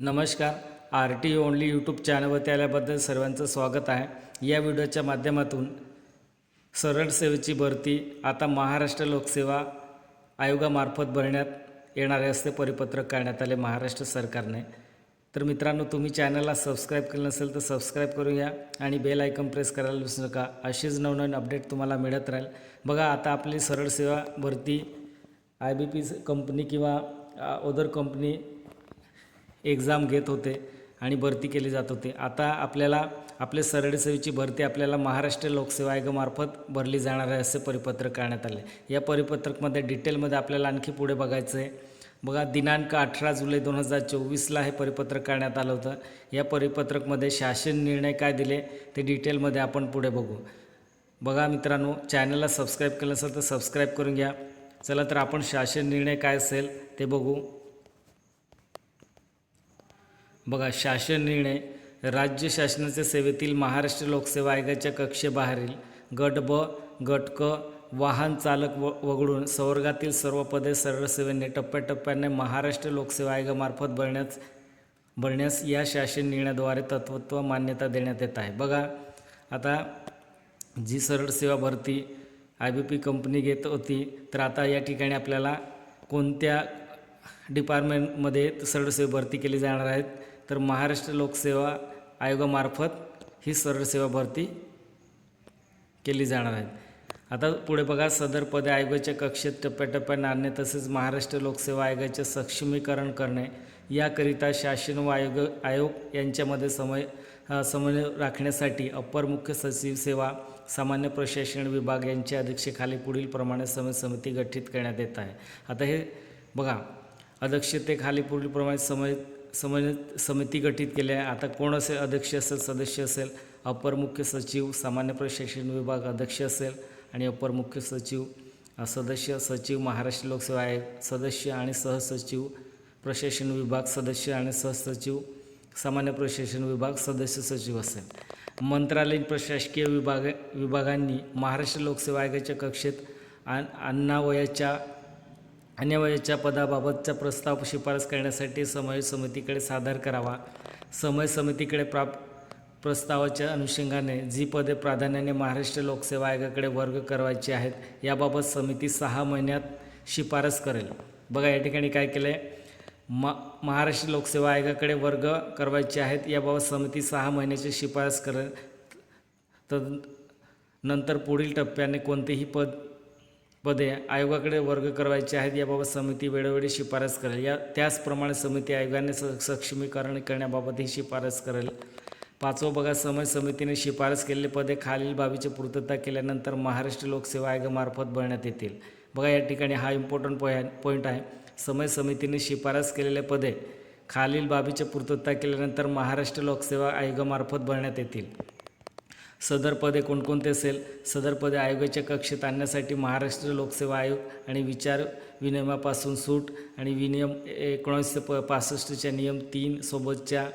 नमस्कार. R T only YouTube चॅनलवरती आल्याबद्दल सर्वांचं स्वागत आहे. या व्हिडिओच्या माध्यमातून सरळ सेवेची भरती आता महाराष्ट्र लोकसेवा आयोगामार्फत भरण्यात येणारे असते परिपत्रक काढण्यात आले महाराष्ट्र सरकारने. तर मित्रांनो तुम्ही चॅनलला सबस्क्राईब केलं नसेल तर सबस्क्राईब करून घ्या आणि बेल आयकॉन प्रेस करायला विसरू नका. अशीच नवनवीन अपडेट तुम्हाला मिळत राहील. बघा आता आपली सरळ सेवा भरती आय बी पी कंपनी किंवा ओदर कंपनी एक्झाम घेत होते आणि भरती केली जात होती. आता आपल्याला आपले सरळसेवेची भरती आपल्याला महाराष्ट्र लोकसेवा आयोगामार्फत भरली जाणार आहे असे परिपत्रक करण्यात आले. या परिपत्रकमध्ये डिटेलमध्ये आपल्याला आणखी पुढे बघायचं आहे. बघा दिनांक अठरा जुलै दोन हजार चोवीसला हे परिपत्रक करण्यात आलं होतं. या परिपत्रकमध्ये शासन निर्णय काय दिले ते डिटेलमध्ये आपण पुढे बघू. बघा मित्रांनो चॅनलला सबस्क्राईब केलं असेल तर सबस्क्राईब करून घ्या. चला तर आपण शासन निर्णय काय असेल ते बघू. बघा शासन निर्णय राज्य शासनाच्या सेवेतील महाराष्ट्र लोकसेवा आयोगाच्या कक्षेबाहेरील गट ब गट क वाहन चालक व वगळून संवर्गातील सर्व पदे सरळसेवेने टप्प्याटप्प्याने महाराष्ट्र लोकसेवा आयोगामार्फत भरण्यास भरण्यास या शासन निर्णयाद्वारे तत्वत्व मान्यता देण्यात येत आहे. बघा आता जी सरळ सेवा भरती आय बी पी कंपनी घेत होती तर आता या ठिकाणी आपल्याला कोणत्या डिपार्टमेंटमध्ये सरळसेवा भरती केली जाणार आहेत? तर महाराष्ट्र लोकसेवा आयोगामार्फत ही सरळ सेवा भरती केली जाणार आहे. आता पुढे बघा सदर पदे आयोगाच्या कक्षेत टप्प्याटप्प्याने आणणे तसेच महाराष्ट्र लोकसेवा आयोगाचे सक्षमीकरण करणे याकरिता शासन व आयोग आयोग यांच्यामध्ये समय समन्वय राखण्यासाठी अप्पर मुख्य सचिव सेवा सामान्य प्रशासन विभाग यांच्या अध्यक्षतेखाली पुढील प्रमाणे समय समिती गठीत करण्यात येत आहे. आता हे बघा अध्यक्षतेखाली पुढील प्रमाणे समय सम समिती गठीत केली आहे आता कोण असेल? अध्यक्ष असेल सदस्य असेल. अपर मुख्य सचिव सामान्य प्रशिक्षण विभाग अध्यक्ष असेल आणि अपर मुख्य सचिव सदस्य सचिव महाराष्ट्र लोकसेवा आयोग सदस्य आणि सहसचिव प्रशासन विभाग सदस्य आणि सहसचिव सामान्य प्रशासन विभाग सदस्य सचिव असेल. मंत्रालयीन प्रशासकीय विभाग विभागांनी महाराष्ट्र लोकसेवा आयोगाच्या कक्षेत आ अन्नावयाच्या अन्यवयाच्या पदाबाबतचा प्रस्ताव शिफारस करण्यासाठी समय समितीकडे सादर करावा. समय समितीकडे प्राप प्रस्तावाच्या अनुषंगाने जी पदे प्राधान्याने महाराष्ट्र लोकसेवा आयोगाकडे वर्ग करवायची आहेत याबाबत समिती सहा महिन्यात शिफारस करेल. बघा या ठिकाणी काय केलं आहे म महाराष्ट्र लोकसेवा आयोगाकडे वर्ग करवायचे आहेत याबाबत समिती सहा महिन्याची शिफारस करेल. तर नंतर पुढील टप्प्याने कोणतेही पद पदे आयोगाकडे वर्ग करवायचे आहेत याबाबत समिती वेळोवेळी शिफारस करेल. या त्याचप्रमाणे समिती आयोगाने स सक्षमीकरण करण्याबाबतही शिफारस करेल. पाचवं बघा समय समितीने शिफारस केलेले पदे खालील बाबीची पूर्तता केल्यानंतर महाराष्ट्र लोकसेवा आयोगामार्फत भरण्यात येतील. बघा या ठिकाणी हा इम्पॉर्टंट पॉईंट पॉईंट आहे. समय समितीने शिफारस केलेले पदे खालील बाबीची पूर्तता केल्यानंतर महाराष्ट्र लोकसेवा आयोगामार्फत भरण्यात येतील. सदर पदे कोणकोणते असेल? सदर पदे आयोगाच्या कक्षेत आणण्यासाठी महाराष्ट्र लोकसेवा आयोग आणि विचार विनियमापासून सूट आणि विनियम एकोणीसशे प पासष्टच्या नियम तीन सोबतच्या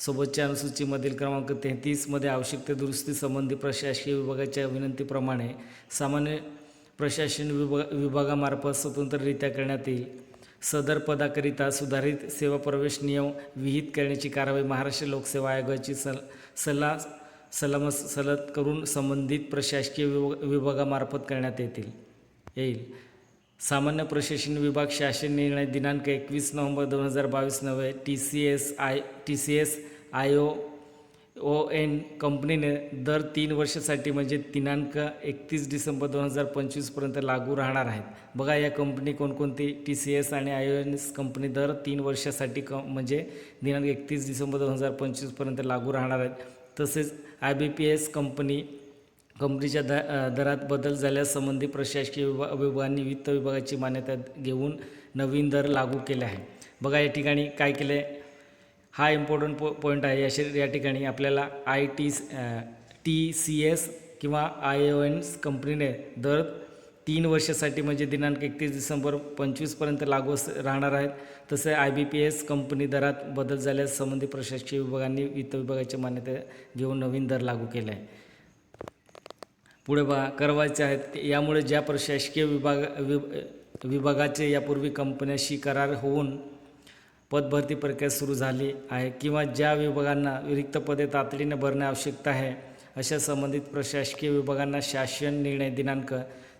सोबतच्या अनुसूचीमधील क्रमांक तेहतीसमध्ये आवश्यक ते दुरुस्ती संबंधी प्रशासकीय विभागाच्या विनंतीप्रमाणे सामान्य प्रशासन विभाग विभागामार्फत स्वतंत्ररित्या करण्यात येईल. सदर पदाकरिता सुधारित सेवा प्रवेश नियम विहित करण्याची कारवाई महाराष्ट्र लोकसेवा आयोगाची सल सल्ला सलम सलत करून संबंधित प्रशासकीय विभाग विभागामार्फत करण्यात येतील. येईल. सामान्य प्रशासन विभाग शासन निर्णय दिनांक एकवीस नोव्हेंबर दोन हजार बावीस नव्हे T C S I T C S I O O N कंपनीने दर तीन वर्षासाठी म्हणजे दिनांक एकतीस डिसेंबर दोन हजार पंचवीसपर्यंत लागू राहणार आहेत. बघा या कंपनी कोणकोणती? टी सी एस आणि I O N S company दर तीन वर्षासाठी क म्हणजे दिनांक एकतीस डिसेंबर दोन हजार पंचवीसपर्यंत लागू राहणार आहेत. तसेच I B P S company कंपनीच्या द दरात बदल झाल्यासंबंधी प्रशासकीय विभा विभागांनी वित्त विभागाची मान्यता घेऊन नवीन दर लागू केले आहे बघा या ठिकाणी काय केलं आहे हा इम्पॉर्टंट पॉ पॉईंट आहे. याशी या ठिकाणी आपल्याला I T T C S किंवा आय ओ एन्स कंपनीने दर तीन वर्षासाठी म्हणजे दिनांक एकतीस डिसेंबर पंचवीसपर्यंत लागू अस- राहणार आहेत. तसे I B P S company दरात बदल झाल्यास संबंधित प्रशासकीय विभागांनी वित्त विभागाची मान्यता घेऊन नवीन दर लागू केले आहे पुढे बा करवायचे आहेत. यामुळे ज्या प्रशासकीय विभाग वि विभागाचे यापूर्वी कंपन्याशी करार होऊन पदभरती प्रक्रिया सुरू झाली आहे किंवा ज्या विभागांना रिक्त पदे तातडीने भरणे आवश्यकता आहे अशा संबंधित प्रशासकीय विभागांना शासन निर्णय दिनांक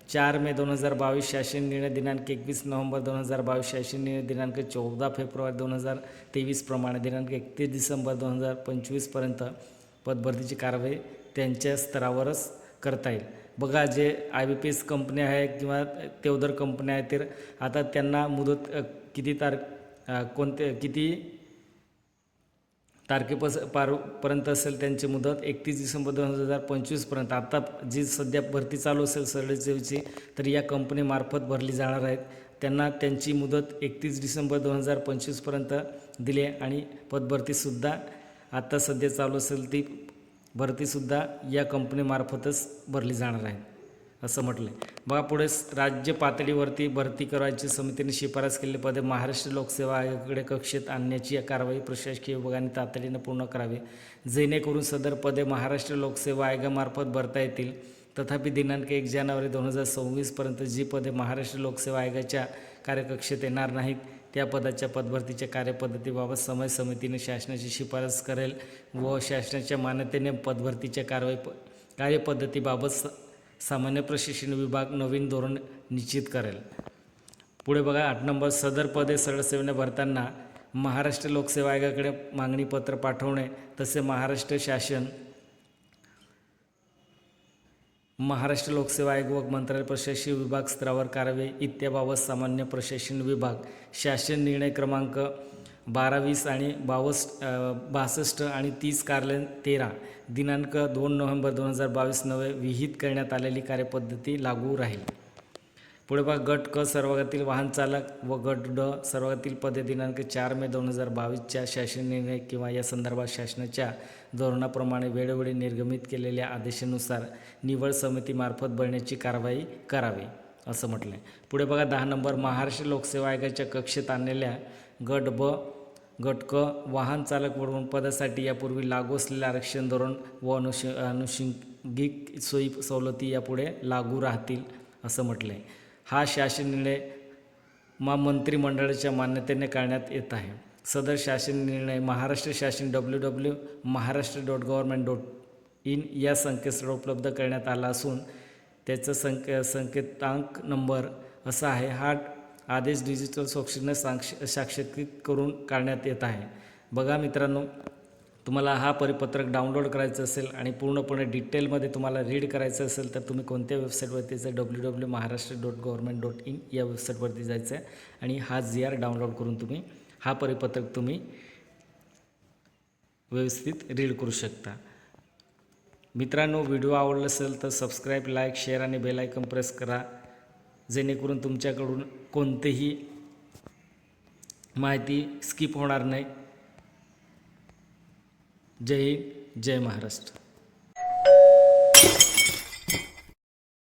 चार मे दोन हजार बावीस शासन निर्णय दिनांक एकवीस नोव्हेंबर दोन हजार बावीस शासन निर्णय दिनांक चौदा फेब्रुवारी दोन हजार तेवीस प्रमाणे दिनांक एकतीस डिसेंबर दोन हजार पंचवीसपर्यंत पदभरतीची कारवाई त्यांच्या स्तरावरच करता येईल. बघा जे आय बी पी एस कंपन्या आहे किंवा तेवदर कंपन्या आहेत तर आता त्यांना मुदत किती तार कोणते किती तारखेपास पार पर्यंत असेल त्यांची मुदत एकतीस डिसेंबर दोन हजार पंचवीसपर्यंत आता जी सध्या भरती चालू असेल सरळसेवीची तर या कंपनीमार्फत भरली जाणार आहेत. त्यांना त्यांची मुदत एकतीस डिसेंबर दोन हजार पंचवीसपर्यंत दिली आहे आणि पदभरतीसुद्धा आत्ता सध्या चालू असेल ती भरतीसुद्धा या कंपनीमार्फतच भरली जाणार आहे. असं म्हटलं आहे बघा पुढे राज्य पातळीवरती भरती करायची समितीने शिफारस केलेली पदे महाराष्ट्र लोकसेवा आयोगाकडे कक्षेत आणण्याची कारवाई प्रशासकीय विभागाने तातडीनं पूर्ण करावी. जेणेकरून सदर पदे महाराष्ट्र लोकसेवा आयोगामार्फत भरता येतील. तथापि दिनांक एक जानेवारी दोन हजार सव्वीसपर्यंत जी पदे महाराष्ट्र लोकसेवा आयोगाच्या कार्यकक्षेत येणार नाहीत त्या पदाच्या पदभरतीच्या कार्यपद्धतीबाबत समय समितीने शासनाची शिफारस करेल व शासनाच्या मान्यतेने पदभरतीच्या कारवाई प कार्यपद्धतीबाबत स सामान्य प्रशिक्षण विभाग नवीन धोरण निश्चित करेल. पुढे बघा आठ नंबर सदर पदे सरळसेवेने भरताना महाराष्ट्र लोकसेवा आयोगाकडे मागणीपत्र पाठवणे तसे महाराष्ट्र शासन महाराष्ट्र लोकसेवा आयोग व मंत्रालय प्रशासकीय विभाग स्तरावर कारवाई इत्याबाबत सामान्य प्रशासन विभाग शासन निर्णय क्रमांक बारा वीस आणि बावस बासष्ट आणि तीस कार्यालय तेरा. दिनांक दोन नोव्हेंबर दोन हजार बावीस नवे विहित करण्यात आलेली कार्यपद्धती लागू राहील. पुढे बघा गट क सर्वागातील वाहन चालक व गट ड सर्वागातील पदे दिनांक चार मे दोन हजार बावीसच्या शासन निर्णय किंवा या संदर्भात शासनाच्या धोरणाप्रमाणे वेळोवेळी निर्गमित केलेल्या आदेशानुसार निवड समितीमार्फत भरण्याची कारवाई करावी असं म्हटलं आहे पुढे बघा दहा नंबर महाराष्ट्र लोकसेवा आयोगाच्या कक्षेत आणलेल्या गट ब गट क वाहन चालक म्हणून पदासाठी यापूर्वी लागू असलेले आरक्षण धोरण व अनुष अनुषंगिक सोयी सवलती यापुढे लागू राहतील असं म्हटलं आहे हा शासन निर्णय मा मंत्रिमंडळाच्या मान्यतेने करण्यात येत आहे. सदर शासन निर्णय महाराष्ट्र शासन W W Maharashtra dot government dot in या संकेतस्थळ उपलब्ध करण्यात आला असून त्याचं संके संकेतांक नंबर असा आहे. हा आदेश डिजिटल स्वाक्षरीने साक्ष साक्षरीकृत करून काढण्यात येत आहे. बघा मित्रांनो तुम्हाला हा परिपत्रक डाउनलोड करायचं असेल आणि पूर्णपणे डिटेलमध्ये तुम्हाला रीड करायचं असेल तर तुम्ही कोणत्या वेबसाईटवरती जायचं W W Maharashtra dot government dot in या वेबसाईटवरती जायचं आहे आणि हा जी आर डाउनलोड करून तुम्ही हा परिपत्रक तुम्ही व्यवस्थित रीड करू शकता. मित्रांनो व्हिडिओ आवडला असेल तर सबस्क्राईब लाईक शेअर आणि बेल आयकन प्रेस करा. जेणेकरून तुमच्याकडून कोणतीही माहिती स्किप होणार नाही. जय हिंद जय महाराष्ट्र.